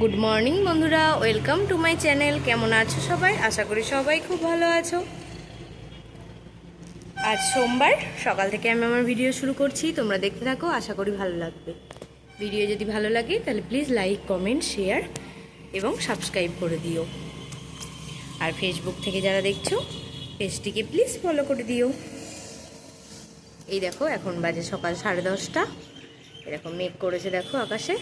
Good morning বন্ধুরা। Welcome to my channel কেমন আছো সবাই? আশা করি সবাই খুব ভালো আছো। আজ সোমবার। সকাল থেকে আমি আমার ভিডিও শুরু করছি। তোমরা দেখতে থাকো, আশা করি ভালো লাগবে। ভিডিও যদি ভালো লাগে, তাহলে প্লিজ লাইক কমেন্ট শেয়ার এবং সাবস্ক্রাইব করে দিও। আর ফেসবুক থেকে যারা দেখছ, পেজটিকে প্লিজ ফলো করে দিও। এই দেখো, এখন বাজে সকাল সাড়ে দশটা। এরকম মেঘ করেছে, দেখো আকাশে।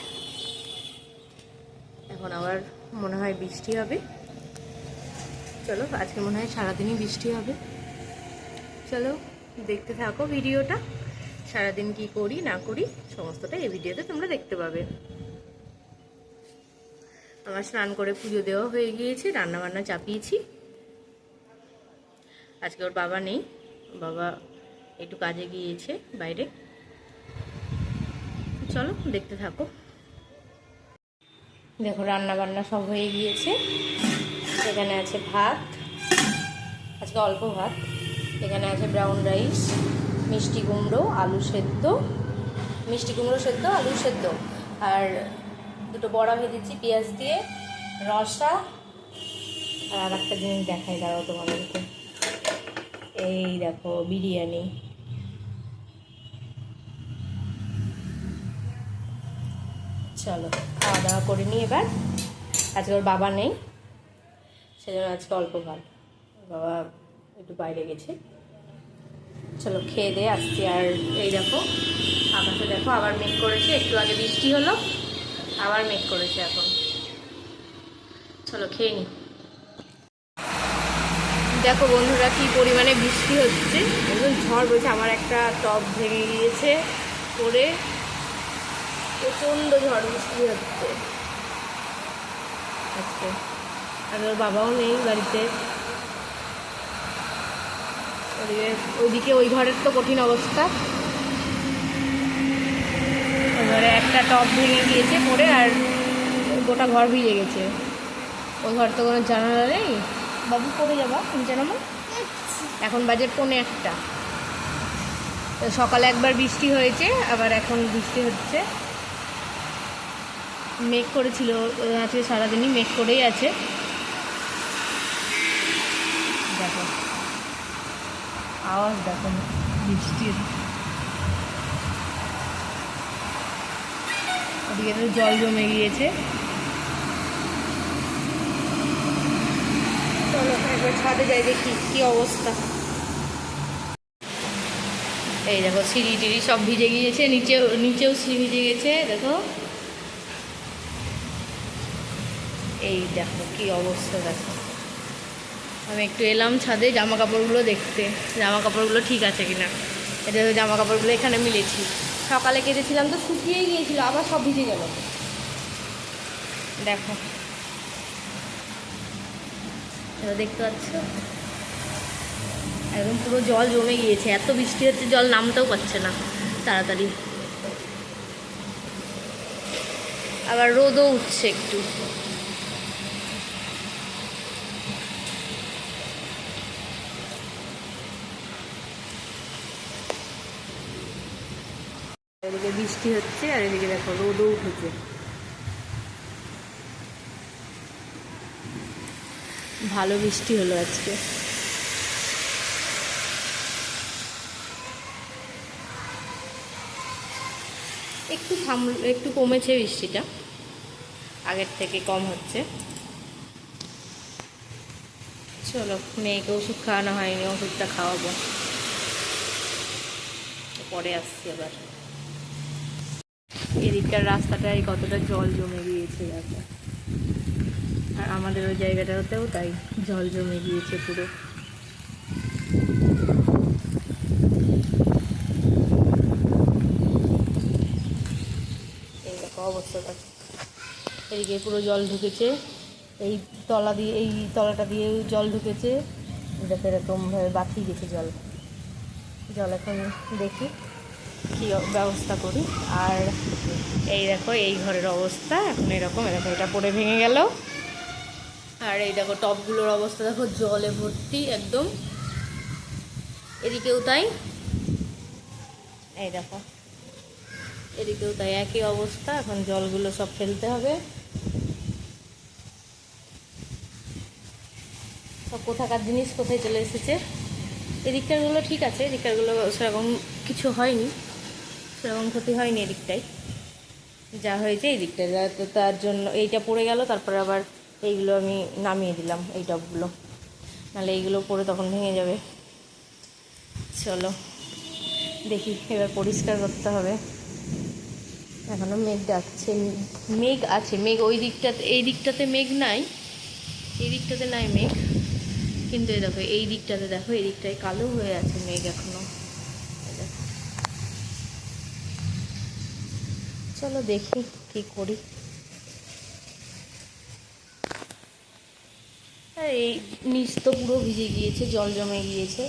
এখন আবার মনে হয় বৃষ্টি হবে। চলো, আজকে মনে হয় সারাদিনই বৃষ্টি হবে। চলো, দেখতে থাকো ভিডিওটা। সারাদিন কি করি, না করি, সমস্তটা এই ভিডিওতে তোমরা দেখতে পাবে। আমার স্নান করে পুজো দেওয়া হয়ে গিয়েছে রান্না বান্না চাপিয়েছি। আজকে ওর বাবা নেই, বাবা একটু কাজে গিয়েছে বাইরে। চলো, দেখতে থাকো। দেখো রান্না বান্না সব হয়ে গিয়েছে। এখানে আছে ভাত, আজকে অল্প ভাত। এখানে আছে ব্রাউন রাইস মিষ্টি কুমড়ো, আলু সেদ্ধ। মিষ্টি কুমড়ো সেদ্ধ, আলু সেদ্ধ। আর দুটো বড়া ভেজেছি, পেঁয়াজ দিয়ে, রসা। আর আর একটা জিনিস দেখাই, দাঁড়াও তোমাদেরকে। এই দেখো, বিরিয়ানি। চলো, খাওয়া দাওয়া করে নিই এবার। আজকে ওর বাবা নেই, সেজন্য আজকে অল্প ওর বাবা একটু বাইরে গেছে। চলো, খেয়ে দিয়ে আসছি আর এই দেখো, আকাশে দেখো আবার মেঘ করেছে, একটু আগে বৃষ্টি হলো, আবার মেঘ করেছে এখন। চলো, খেয়ে নিই দেখো বন্ধুরা কি পরিমাণে বৃষ্টি হচ্ছে। একদম ঝড় বলছে আমার একটা টব ভেঙে গিয়েছে, পড়ে। প্রচণ্ড ঝড় বৃষ্টি হচ্ছে। আজকে। আর ওর বাবাও নেই বাড়িতে। ওইদিকে ওই ঘরের তো কঠিন অবস্থা। এবারে একটা টপ ভেঙে গিয়েছে পরে আর গোটা ঘর ভিজে গেছে। ওই ঘর তো কোনো জানালা নেই। বাবু পড়ে যাবা? নিচে নামো এখন বাজে পৌনে একটা। সকালে একবার বৃষ্টি হয়েছে, আবার এখন বৃষ্টি হচ্ছে। মেঘ করেছিল, আজকে সারাদিনই মেঘ করেই আছে। দেখো। আওয়াজ দেখো বৃষ্টির ওদিকে তো জল জমে গিয়েছে। চলো, একবার ছাদে যাই, দেখি কি অবস্থা। এই দেখো, সিঁড়ি টিড়ি সব ভিজে গিয়েছে, নিচেও নিচেও সিঁড়ি ভিজে গেছে, দেখো। এই দেখো কি অবস্থা দেখো। আমি একটু এলাম ছাদে জামা কাপড়গুলো দেখতে জামা কাপড়গুলো ঠিক আছে কিনা। এটা জামা কাপড়গুলো এখানে মিলেছি। সকালে কেটেছিলাম তো শুকিয়েই গিয়েছিল, আবার সব ভিজে গেল। দেখো। দেখতে পাচ্ছ? একদম পুরো জল জমে গিয়েছে, এত বৃষ্টি হচ্ছে জল নামতেও পারছে না, তাড়াতাড়ি। আবার রোদও উঠছে একটু। বৃষ্টি হচ্ছে আর এদিকে দেখো রোদও উঠেছে। ভালো বৃষ্টি হলো আজকে। একটু থাম, একটু কমেছে বৃষ্টিটা, আগের থেকে কম হচ্ছে। চলো মেয়েকে ওষুধ খাওয়ানো হয়নি, ওষুধটা খাওয়াবো। পরে আসছি আবার। এদিককার রাস্তাটায় কতটা জল জমে গিয়েছে দেখো। আর আমাদের ওই জায়গাটাতেও তাই জল জমে গিয়েছে পুরো। অবস্থাটা। এদিকে পুরো জল ঢুকেছে। এই তলা দিয়ে, এই তলাটা দিয়ে জল ঢুকেছে। দেখো এরকমভাবে বাকি গেছে জল। জল এখন দেখি। কি ব্যবস্থা করি? আর এই দেখো, এই ঘরের অবস্থা, এখন এরকম দেখো, এটা পড়ে ভেঙে গেল। আর এই দেখো, টপগুলোর অবস্থা, দেখো, জলে ভর্তি, একদম। এদিকেও তাই। এই দেখো, এদিকেও তাই, একই অবস্থা, এখন জলগুলো সব ফেলতে হবে। সব কোথাকার জিনিস কোথায় চলে এসেছে? এদিককারগুলো ঠিক আছে, এদিককারগুলো সেরকম কিছু হয়নি। সেরকম ক্ষতি হয়নি এদিকটায়। যা হয়েছে এই দিকটা তার জন্য এইটা পড়ে গেল, তারপর আবার এইগুলো আমি নামিয়ে দিলাম, এই টপগুলো নাহলে এইগুলো পরে তখন ভেঙে যাবে। চলো, দেখি এবার পরিষ্কার করতে হবে। এখনও মেঘ ডাকছে, মেঘ আছে, মেঘ ওই দিকটাতে, এই দিকটাতে মেঘ নাই, এই দিকটাতে নাই মেঘ। কিন্তু এই দেখো, এই দিকটাতে দেখো, এই দিকটায় কালো হয়ে আছে মেঘ এখনও এই দেখো। চলো দেখি কি করি। এই নিচ তো পুরো ভিজে গিয়েছে, জল জমে গিয়েছে।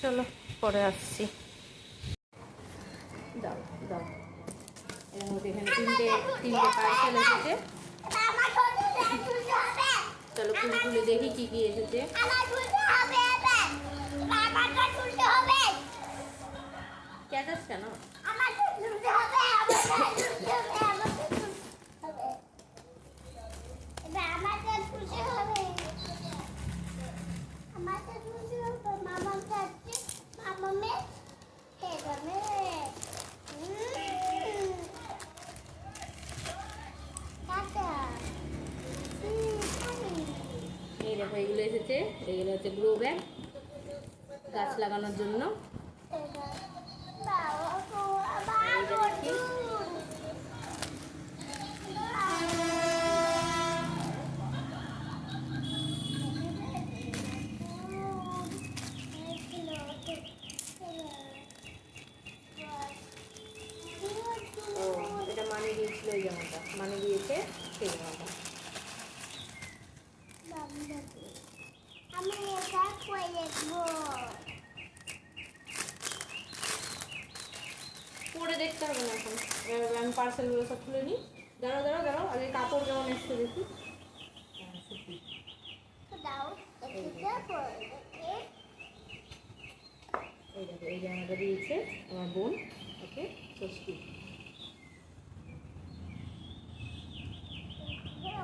চলো, পরে আসছি। দাও দাও। এখানে তিনটে তিনটে পার্সেল এসেছে। চলো খুলে দেখি কি কি এসেছে। ক্যাটাস কেন? এই দেখো এগুলো এসেছে। এগুলো হচ্ছে গ্রো ব্যাগ। গাছ লাগানোর জন্য ও এটা মানে দিয়েছিল এই জামাটা মানে দিয়েছে সেই জামাটা আমি এটা করে দেখব। পরে দেখতে হবে না এখন। আমি পার্সেলগুলো সব খুলে নিই। দাঁড়াও দাঁড়াও দাঁড়াও আগে কাপড় কেমন এসছে দেখি। এই এই জামাটা দিয়েছে আমার বোন। ওকে ষষ্ঠী।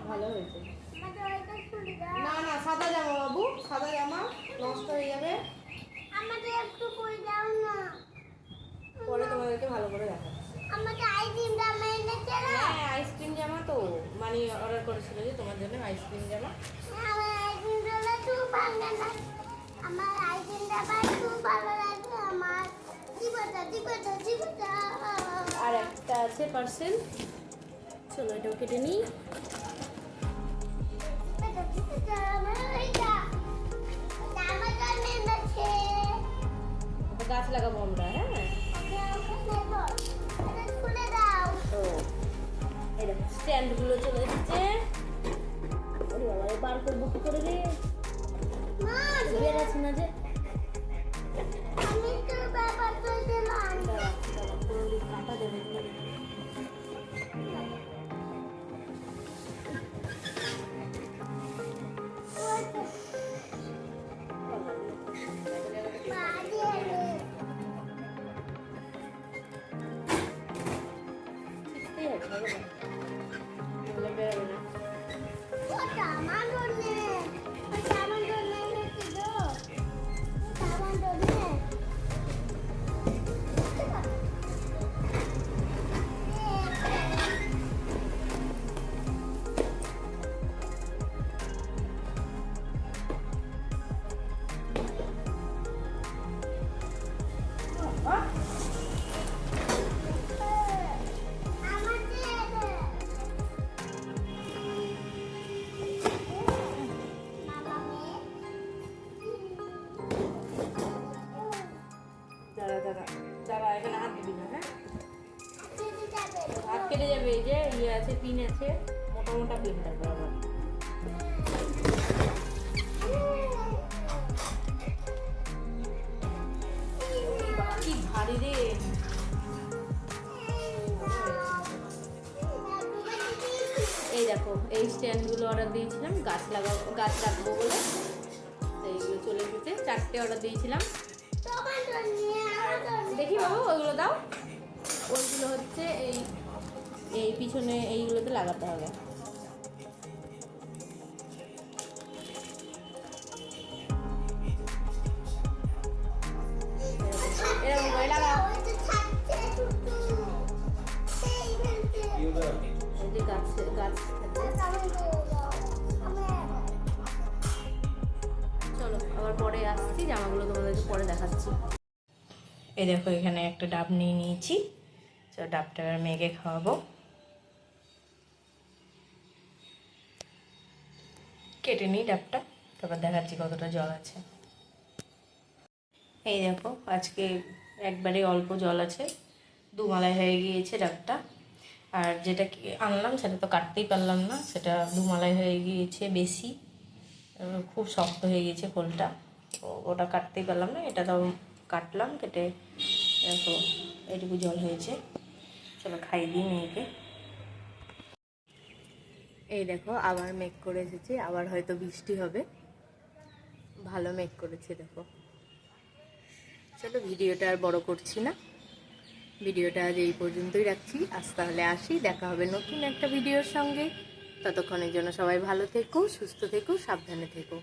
ভালো হয়েছে। না না সাদা জামা সাদা জামা নষ্ট হয়ে যাবে? আমাদের একটু করে দাও না। পরে তোমাদেরকে ভালো করে দেখাচ্ছি। আমাদের না? হ্যাঁ আইসক্রিম জামা তো। মানে অর্ডার করেছিল যে তোমার জন্য আইসক্রিম জামা। আমার লাগে। আমার খুব ভালো লাগে। আমার জীবনটা জীবনটা জীবনটা। আর একটা আছে পার্সেল। চলো এটাও কেটে নিই। আমার? গাছ লাগাবো আমরা হ্যাঁ? স্ট্যান্ডগুলো চলে এসেছে। ওরে বাবা বার করব কি করে রে। বের আছে না যে কেটে যাবে এই যে ইয়ে আছে, পিন আছে মোটা মোটা পিন থাকবে আবার ভারী রে। এই দেখো, এই স্ট্যান্ডগুলো অর্ডার দিয়েছিলাম, গাছ লাগাবো গাছ রাখব বলে। এইগুলো চলে এসেছে, চারটে অর্ডার দিয়েছিলাম। দেখি বাবু ওইগুলো দাও। ওইগুলো হচ্ছে এই এই পিছনে এইগুলোতে লাগাতে হবে। চলো, আবার পরে আসছি, জামাগুলো পরে দেখাচ্ছি। এই দেখো, এখানে একটা ডাব নিয়ে নিয়েছি। তো ডাবটা মেঘে খাওয়াবো। কেটে নিই ডাবটা, তারপর দেখাচ্ছি কতটা জল আছে। এই দেখো, আজকে একবারে অল্প জল আছে, দুমালায় হয়ে গিয়েছে ডাবটা। আর যেটা আনলাম, সেটা তো কাটতেই পারলাম না, সেটা দুমালায় হয়ে গিয়েছে বেশি। খুব শক্ত হয়ে গিয়েছে খোলটা তো ওটা কাটতেই পারলাম না, এটা তো কাটলাম, কেটে দেখো, এটুকু জল হয়েছে। চলো খাই দিই মেয়েকে। এই দেখো, আবার মেঘ করে এসেছে, আবার হয়তো বৃষ্টি হবে। ভালো মেঘ করেছে, দেখো। চলো, ভিডিওটা আর বড় করছি না। ভিডিওটা আজ এই পর্যন্তই রাখছি। আজ তাহলে আসি, দেখা হবে নতুন একটা ভিডিওর সঙ্গে। ততক্ষণের জন্য সবাই ভালো থেকো, সুস্থ থেকো, সাবধানে থেকো।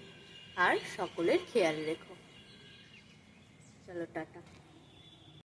আর সকলের খেয়াল রেখো। চলো, টাটা।